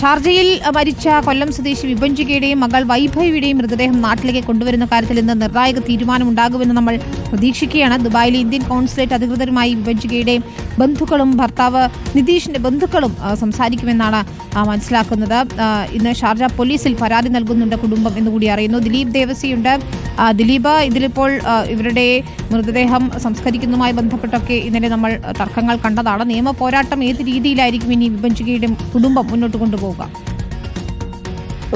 ഷാർജയിൽ മരിച്ച കൊല്ലം സ്വദേശി വിഭഞ്ചികയുടെയും മകൾ വൈഭവിയുടെയും മൃതദേഹം നാട്ടിലേക്ക് കൊണ്ടുവരുന്ന കാര്യത്തിൽ ഇന്ന് നിർണായക തീരുമാനമുണ്ടാകുമെന്ന് നമ്മൾ പ്രതീക്ഷിക്കുകയാണ്. ദുബായിലെ ഇന്ത്യൻ കോൺസുലേറ്റ് അധികൃതരുമായി വിഭഞ്ചികയുടെ ബന്ധുക്കളും ഭർത്താവ് നിതീഷിന്റെ ബന്ധുക്കളും സംസാരിക്കുമെന്നാണ് മനസ്സിലാക്കുന്നത്. ഇന്ന് ഷാർജ പോലീസിൽ പരാതി നൽകുന്നുണ്ട് കുടുംബം എന്നുകൂടി അറിയുന്നു. ദിലീപ് ദേവസിയുണ്ട്. ദിലീപ് ഇതിലിപ്പോൾ ഇവരുടെ മൃതദേഹം സംസ്കരിക്കുന്നതുമായി ബന്ധപ്പെട്ടൊക്കെ ഇന്നലെ നമ്മൾ തർക്കങ്ങൾ കണ്ടതാണ്. നിയമ പോരാട്ടം ഏത് രീതിയിലായിരിക്കും ഇനി വിഭജികയുടെ കുടുംബം മുന്നോട്ട് കൊണ്ടുപോവുക?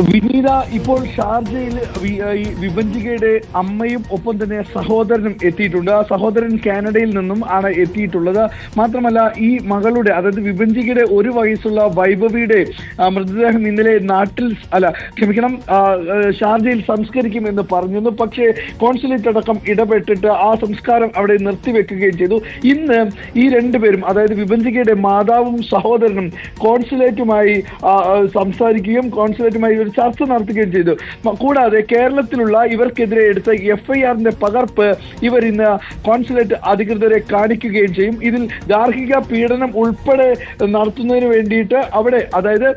വിനീത ഇപ്പോൾ ഷാർജയിൽ വി- ഈ വിഭജികയുടെ അമ്മയും ഒപ്പം തന്നെ സഹോദരനും എത്തിയിട്ടുണ്ട്. ആ സഹോദരൻ കാനഡയിൽ നിന്നും ആണ് എത്തിയിട്ടുള്ളത്. മാത്രമല്ല ഈ മകളുടെ അതായത് വിഭജികയുടെ ഒരു വയസ്സുള്ള വൈഭവിയുടെ മൃതദേഹം ഇന്നലെ നാട്ടിൽ അല്ല ക്ഷമിക്കണം ഷാർജയിൽ സംസ്കരിക്കുമെന്ന് പറഞ്ഞിരുന്നു. പക്ഷേ കോൺസുലേറ്റ് അടക്കം ഇടപെട്ടിട്ട് ആ സംസ്കാരം അവിടെ നിർത്തിവെക്കുകയും ചെയ്തു. ഇന്ന് ഈ രണ്ടുപേരും അതായത് വിഭജികയുടെ മാതാവും സഹോദരനും കോൺസുലേറ്റുമായി സംസാരിക്കുകയും കോൺസുലേറ്റുമായി ഒരു ചർച്ച നടത്തുകയും ചെയ്തു. കൂടാതെ കേരളത്തിലുള്ള ഇവർക്കെതിരെ എടുത്ത എഫ് ഐ ആറിന്റെ പകർപ്പ് ഇവർ ഇന്ന് കോൺസുലേറ്റ് അധികൃതരെ കാണിക്കുകയും ചെയ്യും. ഇതിൽ ഗാർഹിക പീഡനം ഉൾപ്പെടെ നടത്തുന്നതിന് വേണ്ടിയിട്ട് അവിടെ അതായത്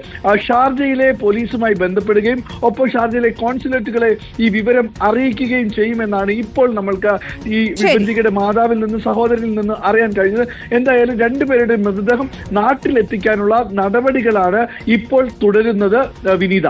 ഷാർജയിലെ പോലീസുമായി ബന്ധപ്പെടുകയും ഒപ്പം ഷാർജയിലെ കോൺസുലേറ്റുകളെ ഈ വിവരം അറിയിക്കുകയും ചെയ്യുമെന്നാണ് ഇപ്പോൾ നമ്മൾക്ക് ഈ വിപഞ്ചികയുടെ മാതാവിൽ നിന്ന് സഹോദരനിൽ നിന്ന് അറിയാൻ കഴിഞ്ഞത്. എന്തായാലും രണ്ടുപേരുടെ മൃതദേഹം നാട്ടിലെത്തിക്കാനുള്ള നടപടികളാണ് ഇപ്പോൾ തുടരുന്നത് വിനീത.